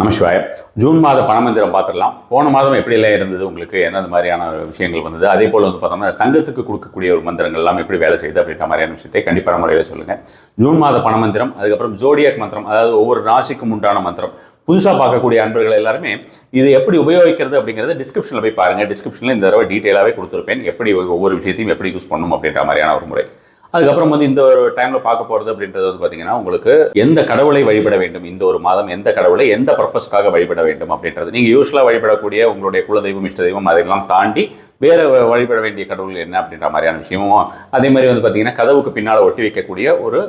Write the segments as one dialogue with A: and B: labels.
A: நமசிவாய June மாத பணமந்திரம் பார்த்துடலாம். போன மாதம் எப்படியெல்லாம் இருந்தது? உங்களுக்கு எந்தெந்த மாதிரியான விஷயங்கள் வந்தது? அதே போல் வந்து பார்த்தோம்னா தங்கத்துக்கு கொடுக்கக்கூடிய ஒரு மந்திரங்கள் எல்லாம் எப்படி வேலை செய்யுது அப்படின்ற மாதிரியான விஷயத்தை கண்டிப்பான முறையில் சொல்லுங்கள் ஜூன் மாத பணமந்திரம் அதுக்கப்புறம் ஜோடியாக் மந்திரம் அதாவது ஒவ்வொரு ராசிக்கும் உண்டான மந்திரம். புதுசாக பார்க்கக்கூடிய அன்பர்கள் எல்லாருமே இது எப்படி உபயோகிக்கிறது அப்படிங்கிறது டிஸ்கிரிப்ஷனில் போய் பாருங்கள் டிஸ்கிரிப்ஷனில் இந்த தடவை டீட்டெயிலாகவே கொடுத்துருப்பேன். எப்படி ஒவ்வொரு விஷயத்தையும் எப்படி யூஸ் பண்ணணும் அப்படின்ற மாதிரியான ஒரு முறை. அதுக்கப்புறம் வந்து இந்த ஒரு டைம்ல பார்க்க போறது அப்படின்றது வந்து பாத்தீங்கன்னா உங்களுக்கு எந்த கடவுளை வழிபட வேண்டும்? இந்த ஒரு மாதம் எந்த கடவுளை எந்த பர்பஸ்க்காக வழிபட வேண்டும் அப்படின்றது? நீங்க யூஸ்வலா வழிபடக்கூடிய உங்களுடைய குலதெய்வம் இஷ்ட தெய்வம் அதெல்லாம் தாண்டி வேற வழிபட வேண்டிய கடவுள் என்ன அப்படின்ற மாதிரியான விஷயமும் அதே மாதிரி வந்து பார்த்தீங்கன்னா கதவுக்கு பின்னால் ஒட்டி வைக்கக்கூடிய ஒரு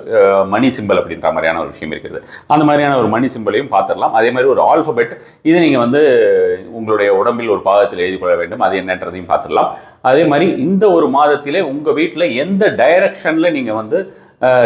A: மணி சிம்பல் அப்படின்ற மாதிரியான ஒரு விஷயம் இருக்குது அந்த மாதிரியான ஒரு மணி சிம்பலையும் பார்த்துடலாம். அதே மாதிரி ஒரு ஆல்ஃபபெட் இதை நீங்கள் வந்து உங்களுடைய உடம்பில் ஒரு பாகத்தில் எழுதி கொள்ள வேண்டும். அது என்னன்றதையும் பார்த்துடலாம். அதே மாதிரி இந்த ஒரு மாதத்திலே உங்கள் வீட்டில் எந்த டைரக்ஷனில் நீங்கள் வந்து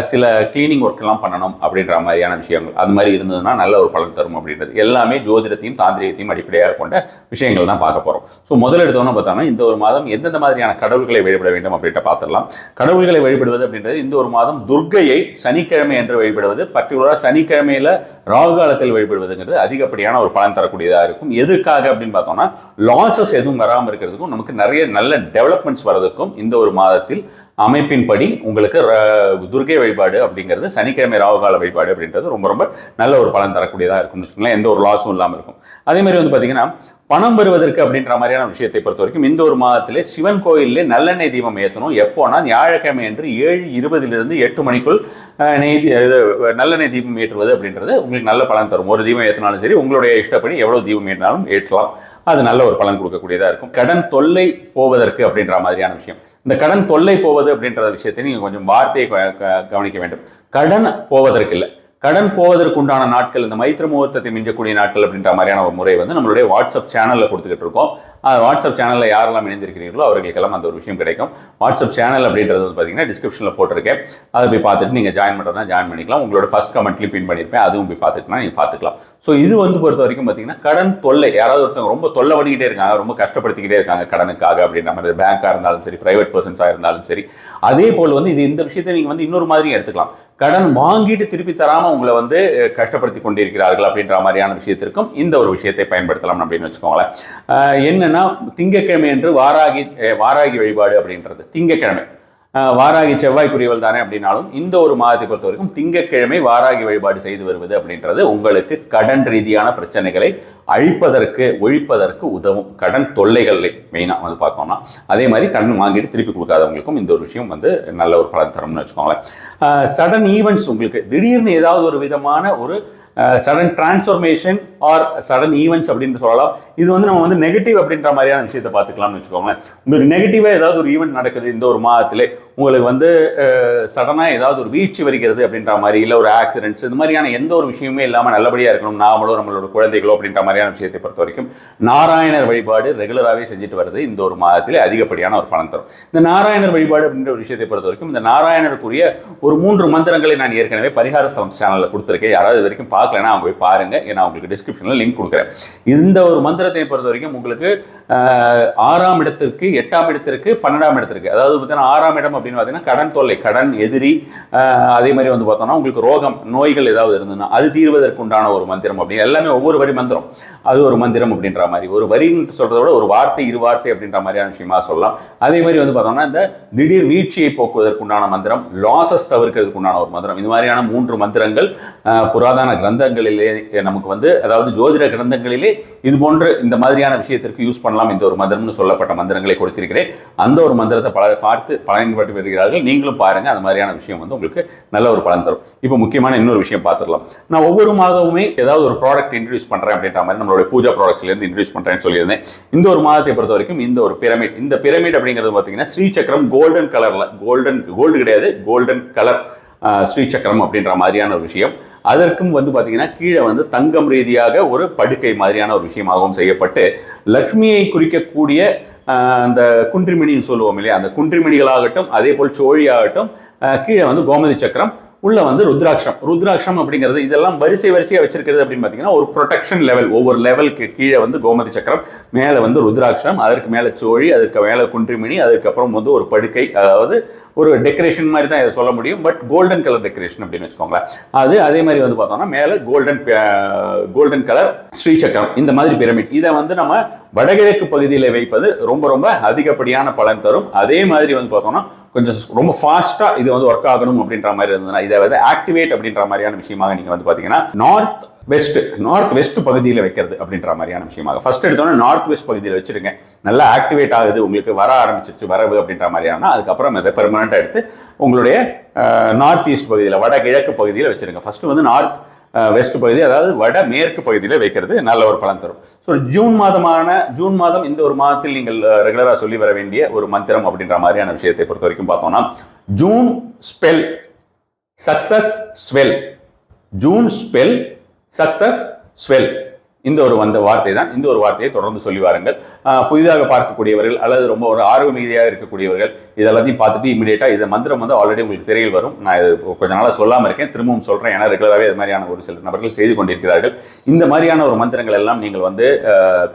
A: சில கிளீனிங் ஒர்க் எல்லாம் பண்ணணும் அப்படின்ற மாதிரியான விஷயங்கள். அது மாதிரி இருந்ததுன்னா நல்ல ஒரு பலன் தரும் அப்படின்றது. எல்லாமே ஜோதிடத்தையும் தாந்திரியத்தையும் அடிப்படையாக கொண்ட விஷயங்கள் தான் பார்க்க போகிறோம் ஸோ முதல் எடுத்தோம்னா பார்த்தோம்னா இந்த ஒரு மாதம் எந்தெந்த மாதிரியான கடவுள்களை வழிபட வேண்டும் அப்படின்ட்டு பார்த்துடலாம். கடவுள்களை வழிபடுவது அப்படின்றது இந்த ஒரு மாதம் துர்க்கையை சனிக்கிழமை என்று வழிபடுவது பர்டிகுலராக சனிக்கிழமையில் ராகு காலத்தில் வழிபடுவதுங்கிறது அதிகப்படியான ஒரு பலன் தரக்கூடியதாக இருக்கும். எதுக்காக அப்படின்னு பார்த்தோம்னா லாசஸ் எதுவும் வராமல் இருக்கிறதுக்கும் நமக்கு நிறைய நல்ல டெவலப்மெண்ட்ஸ் வர்றதுக்கும் இந்த ஒரு மாதத்தில் அமைப்பின்படி உங்களுக்கு துர்கை வழிபாடு அப்படிங்கிறது சனிக்கிழமை ராகுகால வழிபாடு அப்படின்றது ரொம்ப ரொம்ப நல்ல ஒரு பலன் தரக்கூடியதாக இருக்கும்னு வச்சுக்கோங்களேன். எந்த ஒரு லாஸும் இல்லாமல் இருக்கும். அதே மாதிரி வந்து பார்த்தீங்கன்னா பணம் வருவதற்கு அப்படின்ற மாதிரியான விஷயத்தை பொறுத்த வரைக்கும் இந்த ஒரு மாதத்திலே சிவன் கோயிலே நல்லெண்ணெய் தீபம் ஏற்றணும் எப்போனா ஞாயிற்றுக்கிழமை என்று ஏழு இருபதிலிருந்து எட்டு மணிக்குள் நெய் தி- இது நல்லெண்ணெய் தீபம் ஏற்றுவது அப்படின்றது உங்களுக்கு நல்ல பலன் தரும். ஒரு தீபம் ஏற்றினாலும் சரி உங்களுடைய இஷ்டப்படி எவ்வளோ தீபம் ஏற்றினாலும் ஏற்றலாம். அது நல்ல ஒரு பலன் கொடுக்கக்கூடியதாக இருக்கும். கடன் தொல்லை போவதற்கு அப்படின்ற மாதிரியான விஷயம். இந்த கடன் தொல்லை போவது அப்படின்ற விஷயத்தை நீங்கள் கொஞ்சம் வார்த்தையை க- கவனிக்க வேண்டும். கடன் போவதற்கு இல்லை கடன் போவதற்கு உண்டான நாட்கள் இந்த மைத்திர முகூர்த்தத்தை மிஞ்சக்கூடிய நாட்கள் அப்படின்ற மாதிரியான ஒரு முறை வந்து நம்மளுடைய வாட்ஸ்அப் சேனலில் கொடுத்துக்கிட்டு இருக்கோம். வாட்ஸ்அப் சேனலில் யாரெல்லாம் இணைந்திருக்கிறீர்களோ அவர்களுக்கெல்லாம் அந்த ஒரு விஷயம் கிடைக்கும். வாட்ஸ்அப் சேனல் அப்படின்றது வந்து பார்த்தீங்கன்னா டிஸ்கிரிப்ஷனில் போட்டிருக்கேன். அதை போய் பார்த்துட்டு நீங்கள் ஜாயின் பண்ணுறதுனா ஜாயின் பண்ணிக்கலாம். உங்களோட ஃபஸ்ட் கமெண்ட்லையும் பின் பண்ணியிருப்பேன் அதுவும் போய் பார்த்துக்கலாம் நீங்கள் பார்த்துக்கலாம். ஸோ இது வந்து பொறுத்த வரைக்கும் பார்த்தீங்கன்னா கடன் தொல்லை. யாராவது ஒருத்தவங்க ரொம்ப தொல்லை பண்ணிக்கிட்டே இருக்காங்க ரொம்ப கஷ்டப்படுத்திக்கிட்டே இருக்காங்க கடனுக்காக அப்படின்ற மாதிரி பேங்காக இருந்தாலும் சரி பிரைவேட் பர்சன்ஸாக இருந்தாலும் சரி. அதே போல் வந்து இது இந்த விஷயத்தை நீங்கள் வந்து இன்னொரு மாதிரி எடுத்துக்கலாம். கடன் வாங்கிட்டு திருப்பி தராமல் உங்களை வந்து கஷ்டப்படுத்தி கொண்டிருக்கிறார்கள் அப்படின்ற மாதிரியான விஷயத்திற்கும் இந்த ஒரு விஷயத்தை பயன்படுத்தலாம் அப்படின்னு வச்சுக்கோங்களேன். அஹ், என்னன்னா திங்கக்கிழமை என்று வாராகி வாராகி வழிபாடு அப்படின்றது. திங்கக்கிழமை. வாராகி செவ்வாய்க்குரியவள் தானே அப்படின்னாலும் இந்த ஒரு மாதத்தை பொறுத்த வரைக்கும் திங்கட்கிழமை வாராகி வழிபாடு செய்து வருவது அப்படின்றது உங்களுக்கு கடன் ரீதியான பிரச்சனைகளை அழிப்பதற்கு ஒழிப்பதற்கு உதவும். கடன் தொல்லைகளை மெயினாக வந்து பார்த்தோம்னா அதே மாதிரி கடன் வாங்கிட்டு திருப்பி கொடுக்காதவங்களுக்கும் இந்த ஒரு விஷயம் வந்து நல்ல ஒரு பலன் தரும்னு வச்சுக்கோங்களேன். சடன் ஈவெண்ட்ஸ் உங்களுக்கு திடீர்னு ஏதாவது ஒரு விதமான ஒரு sudden transformation or sudden events அப்படின்னு சொல்லலாம். இது வந்து நம்ம வந்து நெகட்டிவ் அப்படின்ற மாதிரியான விஷயத்தை பார்த்துக்கலாம்னு வச்சுக்கோங்களேன். உங்களுக்கு நெகட்டிவாக ஏதாவது ஒரு ஈவெண்ட் நடக்குது இந்த ஒரு மாதத்திலே. உங்களுக்கு வந்து சடனாக ஏதாவது ஒரு வீழ்ச்சி வருகிறது அப்படின்ற மாதிரி இல்லை ஒரு ஆக்சிடென்ட்ஸ் இந்த மாதிரியான எந்த ஒரு விஷயமே இல்லாமல் நல்லபடியாக இருக்கணும் நாமளோ நம்மளோட குழந்தைகளோ அப்படின்ற மாதிரியான விஷயத்தை பொறுத்த வரைக்கும் நாராயணர் வழிபாடு ரெகுலராகவே செஞ்சுட்டு வருது இந்த ஒரு மாதத்திலே அதிகப்படியான ஒரு பணம் தரும். இந்த நாராயணர் வழிபாடு அப்படின்ற ஒரு விஷயத்தை பொறுத்த வரைக்கும் இந்த நாராயணருக்குரிய ஒரு மூன்று மந்திரங்களை நான் ஏற்கனவே பரிகார ஸ்தலம் சேனலில் கொடுத்துருக்கேன். யாராவது இது வரைக்கும் பார்க்கலன்னா அவங்க போய் பாருங்க. நான் உங்களுக்கு டிஸ்கிரிப்ஷனில் லிங்க் கொடுக்குறேன். இந்த ஒரு மந்திரத்தை பொறுத்த வரைக்கும் உங்களுக்கு ஆறாம் இடத்திற்கு எட்டாம் இடத்திற்கு பன்னெண்டாம் இடத்திற்கு. அதாவது பார்த்தீங்கன்னா ஆறாம் இடம் அப்படின்னு பார்த்தீங்கன்னா கடன் தொல்லை கடன் எதிரி அதே மாதிரி வந்து பார்த்தோம்னா உங்களுக்கு ரோகம் நோய்கள் ஏதாவது இருந்ததுன்னா அது தீர்வதற்கு உண்டான ஒரு மந்திரம் அப்படின்னு எல்லாமே ஒவ்வொரு வரி மந்திரம். அது ஒரு மந்திரம் அப்படின்ற மாதிரி. ஒரு வரின்னு சொல்றதை விட ஒரு வார்த்தை இரு வார்த்தை அப்படின்ற மாதிரியான விஷயமா சொல்லலாம். அதே மாதிரி வந்து பார்த்தோம்னா இந்த திடீர் வீழ்ச்சியை போக்குவதற்கு உண்டான மந்திரம் லாசஸ் தவிர்க்கிறதுக்கு உண்டான ஒரு மந்திரம். இது மாதிரியான மூன்று மந்திரங்கள் புராதன கிரந்த கிரந்தங்களிலே நமக்கு வந்து அதாவது ஜோதிட கிரந்தங்களிலே இது போன்று இந்த மாதிரியான விஷயத்திற்கு யூஸ் பண்ணலாம். இந்த ஒரு மந்திரம்னு சொல்லப்பட்ட மந்திரங்களை கொடுத்திருக்கிறேன். அந்த ஒரு மந்திரத்தை பல பார்த்து பயன்பட்டு வருகிறார்கள். நீங்களும் பாருங்கள் அந்த மாதிரியான விஷயம் வந்து உங்களுக்கு நல்ல ஒரு பலன் தரும். இப்போ முக்கியமான இன்னொரு விஷயம் பார்த்துடலாம். நான் ஒவ்வொரு மாதமுமே ஏதாவது ஒரு ப்ராடக்ட் இன்ட்ரடியூஸ் பண்ணுறேன் அப்படின்ற மாதிரி நம்மளுடைய பூஜா ப்ராடக்ட்ஸ்லேருந்து இன்ட்ரடியூஸ் பண்ணுறேன்னு சொல்லியிருந்தேன். இந்த ஒரு மாதத்தை பொறுத்த வரைக்கும் இந்த ஒரு பிரமிட் இந்த பிரமிட் அப்படிங்கிறது பார்த்தீங்கன்னா ஸ்ரீ சக்கரம் கோல்டன் கலரில் கோல்டன் கோல்டு கிடையாது கோல்டன் கலர் ஸ்ரீ சக்கரம் அப்படின்ற மாதிரியான ஒரு விஷயம். அதற்கும் வந்து பார்த்தீங்கன்னா கீழே வந்து தங்கம் ரீதியாக ஒரு படுக்கை மாதிரியான ஒரு விஷயமாகவும் செய்யப்பட்டு லக்ஷ்மியை குறிக்கக்கூடிய அந்த குன்றிமணின்னு சொல்லுவோம் இல்லையா? அந்த குன்றிமணிகளாகட்டும் அதே போல் சோழியாகட்டும் கீழே வந்து கோமதி சக்கரம் உள்ள வந்து ருத்ராட்சம். ருத்ராட்சம் அப்படிங்கிறது இதெல்லாம் வரிசை வரிசையாக வச்சிருக்கிறது அப்படின்னு பார்த்தீங்கன்னா ஒரு ப்ரொடெக்ஷன் லெவல் ஒவ்வொரு லெவலுக்கு கீழே வந்து கோமதி சக்கரம் மேலே வந்து ருத்ராட்சம் அதற்கு மேலே சோழி அதுக்கு மேலே குன்றிமணி அதுக்கப்புறம் வந்து ஒரு படுக்கை அதாவது ஒரு டெக்கரேஷன் மாதிரி தான் இதை சொல்ல முடியும். பட் கோல்டன் கலர் டெக்கரேஷன் அப்படின்னு வச்சுக்கோங்களேன். அது அதே மாதிரி வந்து பார்த்தோம்னா மேலே கோல்டன் கோல்டன் கலர் ஸ்ரீசக்கரம் இந்த மாதிரி பிரமிட் இதை வந்து நம்ம வடகிழக்கு பகுதியில் வைப்பது ரொம்ப ரொம்ப அதிகப்படியான பலன் தரும். அதே மாதிரி வந்து பார்த்தோம்னா கொஞ்சம் ரொம்ப ஃபாஸ்ட்டாக இது வந்து ஒர்க் ஆகணும் அப்படின்ற மாதிரி இருந்ததுன்னா இதை வந்து ஆக்டிவேட் அப்படின்ற மாதிரியான விஷயமாக நீங்கள் வந்து பார்த்தீங்கன்னா நார்த் வெஸ்ட் நார்த் வெஸ்ட் பகுதியில் வைக்கிறது அப்படின்ற மாதிரியான விஷயமாக. ஃபர்ஸ்ட் எடுத்தோன்னே நார்த் வெஸ்ட் பகுதியில் வச்சுருங்க நல்லா ஆக்டிவேட் ஆகுது உங்களுக்கு வர ஆரம்பிச்சிருச்சு வரவு அப்படின்ற மாதிரியான அதுக்கப்புறம் இதை பெர்மனண்ட்டாக எடுத்து உங்களுடைய நார்த் ஈஸ்ட் பகுதியில் வட கிழக்கு பகுதியில் வச்சுருங்க ஃபஸ்ட்டு வந்து நார்த் வெஸ்ட் பகுதி அதாவது வட மேற்கு பகுதியில் வைக்கிறது நல்ல ஒரு பலன் தரும். ஸோ ஜூன் மாதமான ஜூன் மாதம் இந்த ஒரு மாதத்தில் நீங்கள் ரெகுலராக சொல்லி வர வேண்டிய ஒரு மந்திரம் அப்படின்ற மாதிரியான விஷயத்தை பொறுத்த வரைக்கும் பார்த்தோம்னா June spell success swell June spell success swell இந்த ஒரு வந்த வார்த்தை தான் இந்த ஒரு வார்த்தையை தொடர்ந்து சொல்லி வாருங்கள். புதிதாக பார்க்கக்கூடியவர்கள் அல்லது ரொம்ப ஒரு ஆர்வ மீதியாக இருக்கக்கூடியவர்கள் இதெல்லாத்தையும் பார்த்துட்டு இமீடியட்டாக இந்த மந்திரம் வந்து ஆல்ரெடி உங்களுக்கு திரையில் வரும். நான் இது கொஞ்ச நாளாக சொல்லாமல் இருக்கேன். திரும்பவும் சொல்கிறேன் ஏன்னா ரெகுலராகவே இது மாதிரியான ஒரு சில நபர்கள் செய்து கொண்டிருக்கிறார்கள். இந்த மாதிரியான ஒரு மந்திரங்கள் எல்லாம் நீங்கள் வந்து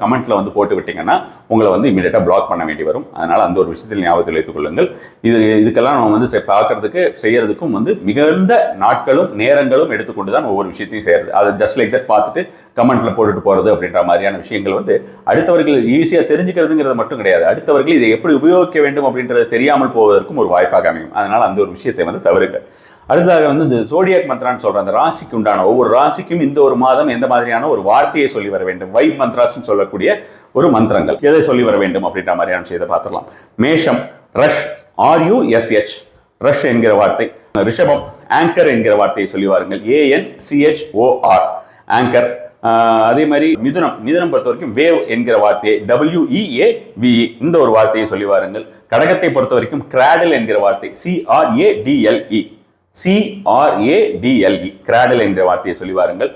A: கமெண்ட்டில் வந்து போட்டு விட்டீங்கன்னா உங்களை வந்து இமீடியட்டாக பிளாக் பண்ண வேண்டி வரும். அதனால் அந்த ஒரு விஷயத்தில் ஞாபகத்தில் வைத்துக் கொள்ளுங்கள். இது இதுக்கெல்லாம் நம்ம வந்து செ- பார்க்கறதுக்கு செய்யறதுக்கும் வந்து மிகுந்த நாட்களும் நேரங்களும் எடுத்துக்கொண்டு தான் ஒவ்வொரு விஷயத்தையும் செய்யறது. அது ஜஸ்ட் லைக் தட் பார்த்துட்டு கமெண்ட்ல போட்டுட்டு போறது அப்படின்ற மாதிரியான விஷயங்கள் வந்து அடுத்தவர்கள் ஈஸியாக தெரிஞ்சுக்கிறதுங்கிறது மட்டும் கிடையாது. அடுத்தவர்கள் இதை எப்படி உபயோகிக்க வேண்டும் அப்படின்றது தெரியாமல் போவதற்கும் ஒரு வாய்ப்பாக அமையும். அதனால் அந்த ஒரு விஷயத்தை வந்து தவிர்க்க அடுத்ததாக வந்து இந்த சோடியாக் மந்த்ரான்னு சொல்ற அந்த ராசிக்கு உண்டான ஒவ்வொரு ராசிக்கும் இந்த ஒரு மாதம் எந்த மாதிரியான ஒரு வார்த்தையை சொல்லி வர வேண்டும்? வைப் மந்த்ராஸ்னு சொல்லக்கூடிய ஒரு மந்திரங்கள். எதை சொல்லி வர வேண்டும் அப்படின்ற மாதிரியான விஷயத்தை பார்த்துடலாம். மேஷம் ரஷ் ஆர்யூஎஸ்ஹெச் ரஷ் என்கிற வார்த்தை. ரிஷபம் ஆங்கர் என்கிற வார்த்தையை சொல்லி வாருங்கள் ஏஎன் சிஹெச்ஓஆர் ஆங்கர் அதே மாதிரி மிதுனம் மிதுனம் பொறுத்த வரைக்கும் வேவ் என்கிற வார்த்தையை டபிள்யூஇஏ விஇ இந்த ஒரு வார்த்தையை சொல்லி வாருங்கள். கடகத்தை பொறுத்த வரைக்கும் கிராடல் என்கிற வார்த்தை சிஆர்ஏடிஎல்இ சிஆர்ஏடிஎல்இ கிராடல் என்கிற வார்த்தையை சொல்லி வாருங்கள்.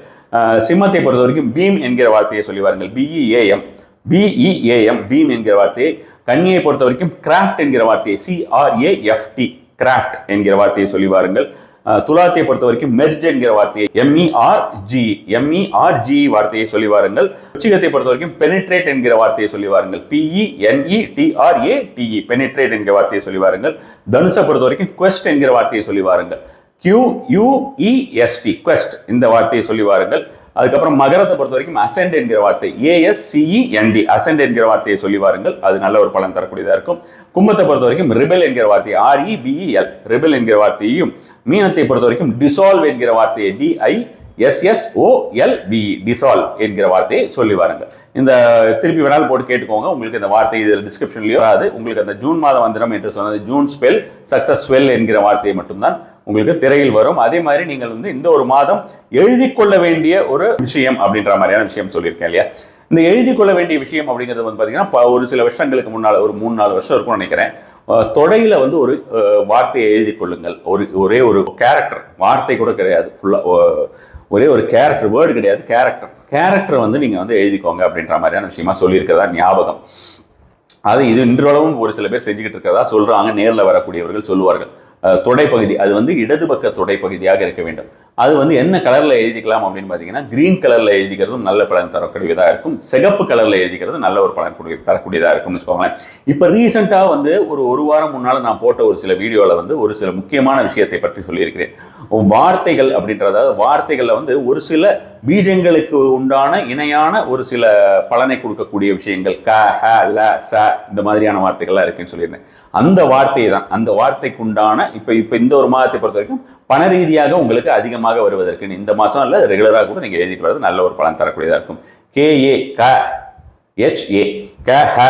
A: சிம்மத்தை பொறுத்த வரைக்கும் பீம் என்கிற வார்த்தையை சொல்லி வாருங்கள். பிஇஏஎம் பிஇஏஎம் பீம் என்கிற வார்த்தையை. கன்னியை பொறுத்த வரைக்கும் கிராஃப்ட் என்கிற வார்த்தையை சிஆர்ஏஎஃப்டி கிராஃப்ட் என்கிற வார்த்தையை சொல்லி வாருங்கள். துலாத்தை பொறுத்த வரைக்கும் மெர்ஜ் என்கிற வார்த்தையை எம்இஆர் ஜி எம்இஆர் ஜி வார்த்தையை சொல்லி வாருங்கள். உச்சிகத்தை பொறுத்த வரைக்கும் பெனிட்ரேட் என்கிற வார்த்தையை சொல்லி வாருங்கள். P E N E T R A T E penetrate என்கிற வார்த்தையை சொல்லி வாருங்கள். தனுசை பொறுத்த வரைக்கும் குவெஸ்ட் என்கிற வார்த்தையை சொல்லி வாருங்கள். கியூ யூஇஎஸ்டி குவெஸ்ட் இந்த வார்த்தையை சொல்லி வாருங்கள். அதுக்கப்புறம் மகரத்தை பொறுத்த வரைக்கும் அசெண்ட் என்கிற வார்த்தை ஏஎஸ்சிஇஎன்டி அசென்ட் என்கிற வார்த்தையை சொல்லி வாருங்கள். அது நல்ல ஒரு பலன் தரக்கூடியதாக இருக்கும். கும்பத்தை பொறுத்த வரைக்கும் ரிபெல் என்கிற வார்த்தை ஆர்இபிஇஎல் ரிபெல் என்கிற வார்த்தையையும் மீனத்தை பொறுத்த வரைக்கும் டிசால்வ் என்கிற வார்த்தையை டிஐ எஸ்எஸ்ஓஎல்பிஇ டிசால்வ் என்கிற வார்த்தையை சொல்லி வாருங்கள். இந்த திருப்பி வேணாலும் போட்டு கேட்டுக்கோங்க. உங்களுக்கு இந்த வார்த்தை இதில் டிஸ்கிரிப்ஷன்லயோ வராது. உங்களுக்கு அந்த ஜூன் மாத மந்திரம் என்று சொன்னது ஜூன் ஸ்பெல் சக்சஸ் ஸ்வெல் என்கிற வார்த்தையை மட்டும்தான் உங்களுக்கு திரையில் வரும். அதே மாதிரி நீங்கள் வந்து இந்த ஒரு மாதம் எழுதி கொள்ள வேண்டிய ஒரு விஷயம் அப்படின்ற மாதிரியான விஷயம் சொல்லியிருக்கேன் இல்லையா? இந்த எழுதி கொள்ள வேண்டிய விஷயம் அப்படிங்கிறது வந்து பார்த்தீங்கன்னா ஒரு சில வருஷங்களுக்கு முன்னால் ஒரு மூணு நாலு வருஷம் இருக்கும்னு நினைக்கிறேன். தொடையில் வந்து ஒரு வார்த்தையை எழுதி கொள்ளுங்கள். ஒரு ஒரே ஒரு கேரக்டர் வார்த்தை கூட கிடையாது. ஃபுல்லாக ஒரே ஒரு கேரக்டர் வேர்டு கிடையாது கேரக்டர் கேரக்டர் வந்து நீங்கள் வந்து எழுதிக்கோங்க அப்படின்ற மாதிரியான விஷயமா சொல்லியிருக்கிறதா ஞாபகம். அது இது இன்றளவும் ஒரு சில பேர் செஞ்சுக்கிட்டு இருக்கிறதா சொல்கிறாங்க நேரில் வரக்கூடியவர்கள் சொல்லுவார்கள். தொடைப்பகுதி. அது வந்து இடது பக்க தொடைப்பகுதியாக இருக்க வேண்டும். அது வந்து என்ன கலரில் எழுதிக்கலாம் அப்படின்னு பார்த்தீங்கன்னா கிரீன் கலரில் எழுதிக்கிறதும் நல்ல பலன் தரக்கூடியதாக இருக்கும். சிகப்பு கலரில் எழுதிக்கிறது நல்ல ஒரு பலன் கூடிய தரக்கூடியதாக இருக்கும்னு வச்சுக்கோங்களேன். இப்போ ரீசெண்டாக வந்து ஒரு ஒரு வாரம் முன்னால் நான் போட்ட ஒரு சில வீடியோவில் வந்து ஒரு சில முக்கியமான விஷயத்தை பற்றி சொல்லியிருக்கிறேன். வார்த்தைகள் அப்படின்றத. வார்த்தைகளில் வந்து ஒரு சில பீஜங்களுக்கு உண்டான இணையான ஒரு சில பலனை கொடுக்கக்கூடிய விஷயங்கள். க ஹ ல ச இந்த மாதிரியான வார்த்தைகள்லாம் இருக்குன்னு சொல்லியிருந்தேன். அந்த வார்த்தை தான். அந்த வார்த்தைக்கு உண்டான இப்போ இப்போ இந்த ஒரு மாதத்தை பொறுத்த வரைக்கும் பண ரீதியாக உங்களுக்கு அதிகமாக வருவதற்கு இந்த மாதம் இல்லை ரெகுலராக கூட நீங்கள் எழுதிட்டு வர்றது நல்ல ஒரு பலன் தரக்கூடியதாக இருக்கும். கேஏ க ஹெச்ஏ க ஹ.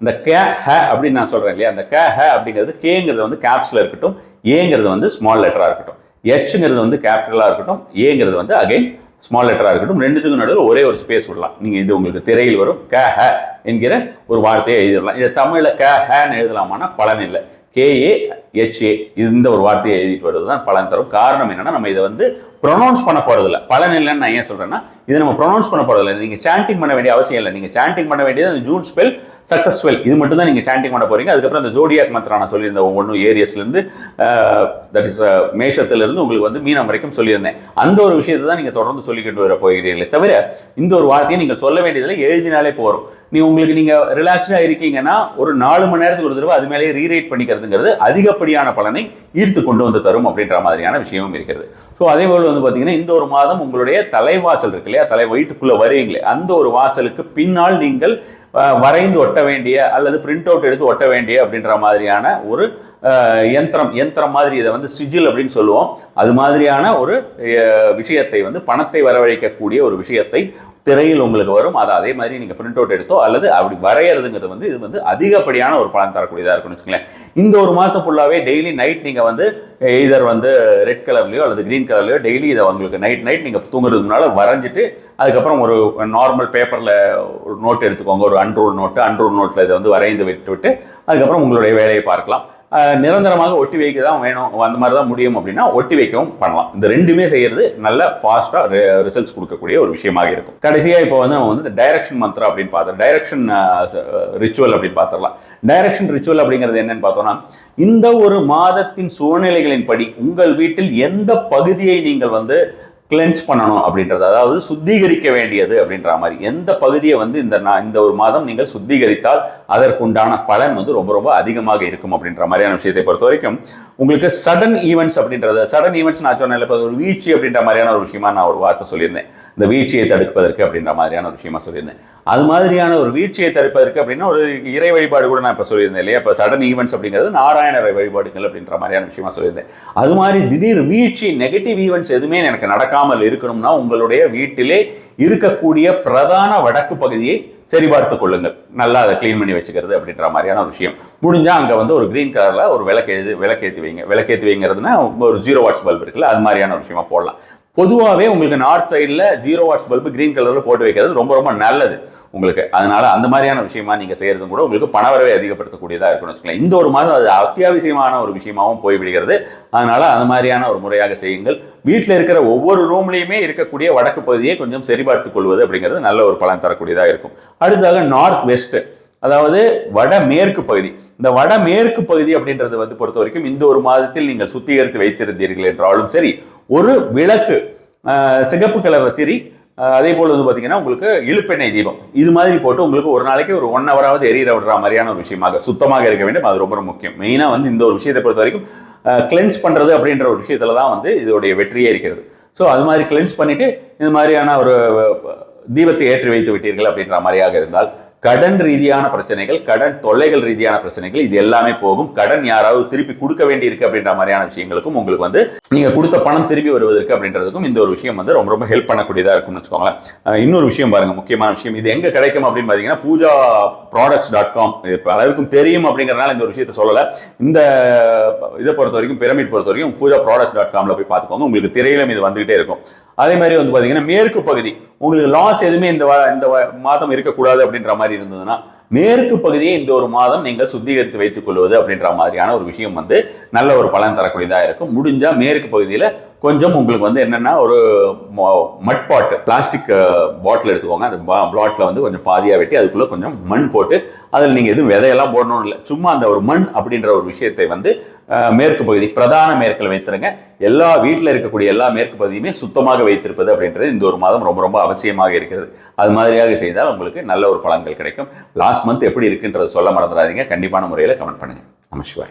A: இந்த கே ஹ அப்படின்னு நான் சொல்கிறேன் இல்லையா? அந்த க ஹ அப்படிங்கிறது கேங்கிறது வந்து கேப்ஸில் இருக்கட்டும் ஏங்கிறது வந்து ஸ்மால் லெட்டராக இருக்கட்டும். ஹெச்ங்கிறது வந்து கேபிட்டலாக இருக்கட்டும் ஏங்கிறது வந்து அகைன் ஸ்மால் லெட்டராக இருக்கட்டும் ரெண்டுத்துக்கும் நடுவில் ஒரே ஒரு ஸ்பேஸ் விடலாம். நீங்கள் இது உங்களுக்கு திரையில் வரும் க ஹ என்கிற ஒரு வார்த்தையை எழுதிடலாம். இதை தமிழில் க ஹன்னு எழுதலாமான்னா பலன் இல்லை. கேஏ ஹெச்ஏ இந்த ஒரு வார்த்தையை எழுதிட்டு வருது தான் பலன் தரும். காரணம் என்னன்னா நம்ம இதை வந்து ப்ரொனவுன்ஸ் பண்ண போறதில்ல. பலன் இல்லைன்னு நான் ஏன் சொல்றேன்னா இதை நம்ம ப்ரொனவுன்ஸ் பண்ண போறதில்ல. நீங்கள் சாண்டிங் பண்ண வேண்டிய அவசியம் இல்லை. நீங்கள் சாண்டிங் பண்ண வேண்டியது அந்த ஜூன் ஸ்பெல் சக்ஸஸ்ஃபுல் இது மட்டும் தான் நீங்கள் சாண்டிங் பண்ண போகிறீங்க அதுக்கப்புறம் அந்த ஜோடியாக் மந்திரம் நான் சொல்லியிருந்தேன். ஒவ்வொன்றும் ஏரியஸ்லேருந்து தட் இஸ் மேஷத்துலேருந்து உங்களுக்கு வந்து மீனம் வரைக்கும் சொல்லியிருந்தேன். அந்த ஒரு விஷயத்தை தான் நீங்கள் தொடர்ந்து சொல்லிக்கிட்டு வர போகிறீர்களே தவிர இந்த ஒரு வார்த்தையை நீங்கள் சொல்ல வேண்டியதில்லை. எழுதினாலே போகிறோம் நீ உங்களுக்கு நீங்கள் ரிலாக்ஸ்டாக இருக்கீங்கன்னா ஒரு நாலு மணி நேரத்துக்கு ஒரு தடவை அது மேலேயே ரீரைட் பண்ணிக்கிறதுங்கிறது அதிகப்படியான பலனை ஈர்த்து கொண்டு வந்து தரும் அப்படின்ற மாதிரியான விஷயமும் இருக்கிறது. ஸோ அதே போல் வந்து பார்த்தீங்கன்னா இந்த ஒரு மாதம் உங்களுடைய தலைவாசல் இருக்கு இல்லையா? தலை வயிற்றுக்குள்ளே வருவீங்களே அந்த ஒரு வாசலுக்கு பின்னால் நீங்கள் வரைந்து ஒட்ட வேண்டிய அல்லது பிரிண்ட் அவுட் எடுத்து ஒட்ட வேண்டிய அப்படின்ற மாதிரியான ஒரு யந்திரம் யந்திரம் மாதிரி இதை வந்து சிஜில் அப்படின்னு சொல்லுவோம். அது மாதிரியான ஒரு விஷயத்தை வந்து பணத்தை வரவழைக்கக்கூடிய ஒரு விஷயத்தை திரையில் உங்களுக்கு வரும். அதை அதே மாதிரி நீங்கள் பிரிண்ட் அவுட் எடுத்தோ அல்லது அப்படி வரைகிறதுங்கிறது வந்து இது வந்து அதிகப்படியான ஒரு பலன் தரக்கூடியதாக இருக்கும்னு வச்சுக்கோங்களேன். இந்த ஒரு மாதம் ஃபுல்லாகவே டெய்லி நைட் நீங்கள் வந்து இதர் வந்து ரெட் கலர்லையோ அல்லது க்ரீன் கலர்லையோ டெய்லி இதை உங்களுக்கு நைட் நைட் நீங்கள் தூங்குறதுக்கு முன்னால் வரைஞ்சிட்டு அதுக்கப்புறம் ஒரு நார்மல் பேப்பரில் ஒரு நோட் எடுத்துக்கோங்க. ஒரு அன்ரூல் நோட்டு அன்ரூல் நோட்டில் இதை வந்து வரைந்து விட்டு விட்டு அதுக்கப்புறம் உங்களுடைய வேலையை பார்க்கலாம். நிரந்தரமாக ஒட்டி வைக்க தான் வேணும். அந்த மாதிரி தான் முடியும் அப்படின்னா ஒட்டி வைக்கவும் பண்ணலாம். இந்த ரெண்டுமே செய்யறது நல்ல ஃபாஸ்ட்டாக ரிசல்ட்ஸ் கொடுக்கக்கூடிய ஒரு விஷயமாக இருக்கும். கடைசியாக இப்போ வந்து நம்ம வந்து டைரக்ஷன் மந்த்ரா அப்படின்னு பார்த்தோம். டைரக்ஷன் ரிச்சுவல் அப்படின்னு பார்த்துடலாம். டைரக்ஷன் ரிச்சுவல் அப்படிங்கிறது என்னன்னு பார்த்தோம்னா இந்த ஒரு மாதத்தின் சூழ்நிலைகளின்படி உங்கள் வீட்டில் எந்த பகுதியை நீங்கள் வந்து கிளென்ஸ் பண்ணணும் அப்படின்றது அதாவது சுத்திகரிக்க வேண்டியது அப்படின்ற மாதிரி. எந்த பகுதியை வந்து இந்த நான் இந்த ஒரு மாதம் நீங்கள் சுத்திகரித்தால் அதற்குண்டான பலன் வந்து ரொம்ப ரொம்ப அதிகமாக இருக்கும் அப்படின்ற மாதிரியான விஷயத்தை பொறுத்த வரைக்கும் உங்களுக்கு சடன் ஈவெண்ட்ஸ் அப்படின்றது சடன் ஈவெண்ட்ஸ் நான் சொன்னேன் இப்போ ஒரு வீழ்ச்சி அப்படின்ற மாதிரியான ஒரு விஷயமா நான் ஒரு வார்த்தை சொல்லியிருந்தேன். இந்த வீழ்ச்சியை தடுப்பதற்கு அப்படின்ற மாதிரியான ஒரு விஷயமா சொல்லியிருந்தேன். அது மாதிரியான ஒரு வீழ்ச்சியை தடுப்பதற்கு அப்படின்னா ஒரு இறை வழிபாடு கூட நான் இப்போ சொல்லியிருந்தேன் இல்லையா? இப்போ சடன் ஈவெண்ட்ஸ் அப்படிங்கிறது நாராயண வழிபாடுகள் அப்படின்ற மாதிரியான விஷயமா சொல்லியிருந்தேன். அது மாதிரி திடீர் வீழ்ச்சி நெகட்டிவ் ஈவெண்ட்ஸ் எதுவுமே எனக்கு நடக்காமல் இருக்கணும்னா உங்களுடைய வீட்டிலே இருக்கக்கூடிய பிரதான வடக்கு பகுதியை சரிபார்த்து கொள்ளுங்கள். நல்லா அதை க்ளீன் பண்ணி வச்சுக்கிறது அப்படின்ற மாதிரியான ஒரு விஷயம். முடிஞ்சால் அங்கே வந்து ஒரு க்ரீன் கலரில் ஒரு விளக்கு எழுதி விளக்கேற்றி வைங்க. விளக்கேற்றி வைங்கிறதுனா ஒரு ஜீரோ வாட்ஸ் பல்ப் இருக்குல்ல அது மாதிரியான ஒரு விஷயமா போடலாம். பொதுவாகவே உங்களுக்கு நார்த் சைடில் ஜீரோ வாட்ஸ் பல்பு க்ரீன் கலரில் போட்டு வைக்கிறது ரொம்ப ரொம்ப நல்லது உங்களுக்கு. அதனால அந்த மாதிரியான விஷயமா நீங்க செய்யறதும் கூட உங்களுக்கு பணவரவை அதிகப்படுத்தக்கூடியதாக இருக்கும்னு வச்சுக்கலாம் இந்த ஒரு மாதம் அது அத்தியாவசியமான ஒரு விஷயமாவும் போய்விடுகிறது அதனால அந்த மாதிரியான ஒரு முறையாக செய்யுங்கள். வீட்டில் இருக்கிற ஒவ்வொரு ரூம்லையுமே இருக்கக்கூடிய வடக்கு பகுதியை கொஞ்சம் சரிபார்த்துக் கொள்வது அப்படிங்கிறது நல்ல ஒரு பலன் தரக்கூடியதாக இருக்கும். அடுத்ததாக நார்த் வெஸ்ட் அதாவது வடமேற்கு பகுதி. இந்த வடமேற்கு பகுதி அப்படின்றது வந்து பொறுத்த வரைக்கும் இந்த ஒரு மாதத்தில் நீங்கள் சுத்திகரித்து வைத்திருந்தீர்கள் என்றாலும் சரி ஒரு விளக்கு சிகப்பு கலர் திரி அதே போல் வந்து பார்த்தீங்கன்னா உங்களுக்கு இழுப்பெண்ணெய் தீபம். இது மாதிரி போட்டு உங்களுக்கு ஒரு நாளைக்கு ஒரு ஒன் ஹவராவது எரியற விடுற மாதிரியான ஒரு விஷயமாக சுத்தமாக இருக்க வேண்டும். அது ரொம்ப முக்கியம். மெயினாக வந்து இந்த ஒரு விஷயத்தை பொறுத்த வரைக்கும் கிளென்ஸ் பண்ணுறது அப்படின்ற ஒரு விஷயத்துல தான் வந்து இதோடைய வெற்றியே இருக்கிறது. ஸோ அது மாதிரி கிளென்ஸ் பண்ணிட்டு இது மாதிரியான ஒரு தீபத்தை ஏற்றி வைத்து விட்டீர்கள் அப்படின்ற மாதிரியாக இருந்தால் கடன் ரீதியான பிரச்சனைகள் கடன் தொல்லைகள் ரீதியான பிரச்சனைகள் இது எல்லாமே போகும். கடன் யாராவது திருப்பி கொடுக்க வேண்டி இருக்கு அப்படின்ற மாதிரியான விஷயங்களுக்கும் உங்களுக்கு வந்து நீங்க கொடுத்த பணம் திரும்பி வருவதற்கு அப்படின்றதுக்கும் இந்த ஒரு விஷயம் வந்து ரொம்ப ரொம்ப ஹெல்ப் பண்ணக்கூடியதா இருக்கும்னு வச்சுக்கோங்களேன். இன்னொரு விஷயம் பாருங்க முக்கியமான விஷயம். இது எங்க கிடைக்கும் அப்படின்னு பாத்தீங்கன்னா பூஜா ப்ராடக்ட்ஸ் டாட் காம் இது பலருக்கும் தெரியும் அப்படிங்கறதுனால இந்த ஒரு விஷயத்த சொல்லல. இந்த இதை பொறுத்த வரைக்கும் பிரமிட் பொறுத்த வரைக்கும் பூஜா ப்ராடக்ட் டாட் காம்ல போய் பார்த்துக்கோங்க. உங்களுக்கு திரையிலும் இது வந்துகிட்டே இருக்கும். அதே மாதிரி வந்து பார்த்தீங்கன்னா மேற்கு பகுதி. உங்களுக்கு லாஸ் எதுவுமே இந்த இந்த மாதம் இருக்கக்கூடாது அப்படின்ற மாதிரி இருந்ததுன்னா மேற்கு பகுதியை இந்த ஒரு மாதம் நீங்கள் சுத்திகரித்து வைத்துக் கொள்வது அப்படின்ற மாதிரியான ஒரு விஷயம் வந்து நல்ல ஒரு பலன் தரக்கூடியதாக இருக்கும். முடிஞ்சால் மேற்கு பகுதியில் கொஞ்சம் உங்களுக்கு வந்து என்னென்னா ஒரு மட் பிளாஸ்டிக் பாட்டில் எடுத்துக்கோங்க. அந்த பிளாட்டில் வந்து கொஞ்சம் பாதியாக வெட்டி அதுக்குள்ளே கொஞ்சம் மண் போட்டு அதில் நீங்கள் எதுவும் விதையெல்லாம் போடணும்னு இல்லை. சும்மா அந்த ஒரு மண் அப்படின்ற ஒரு விஷயத்தை வந்து மேற்கு பகுதி பிரதான மேற்கில் வைத்திருங்க. எல்லா வீட்டில் இருக்கக்கூடிய எல்லா மேற்கு பகுதியுமே சுத்தமாக வைத்திருப்பது அப்படின்றது இந்த ஒரு மாதம் ரொம்ப ரொம்ப அவசியமாக இருக்கிறது. அது மாதிரியாக செய்தால் உங்களுக்கு நல்ல ஒரு பலன்கள் கிடைக்கும். லாஸ்ட் மந்த் எப்படி இருக்குன்றதை சொல்ல மறந்துடாதீங்க. கண்டிப்பான முறையில் கமெண்ட் பண்ணுங்க. நமஸ்வாய்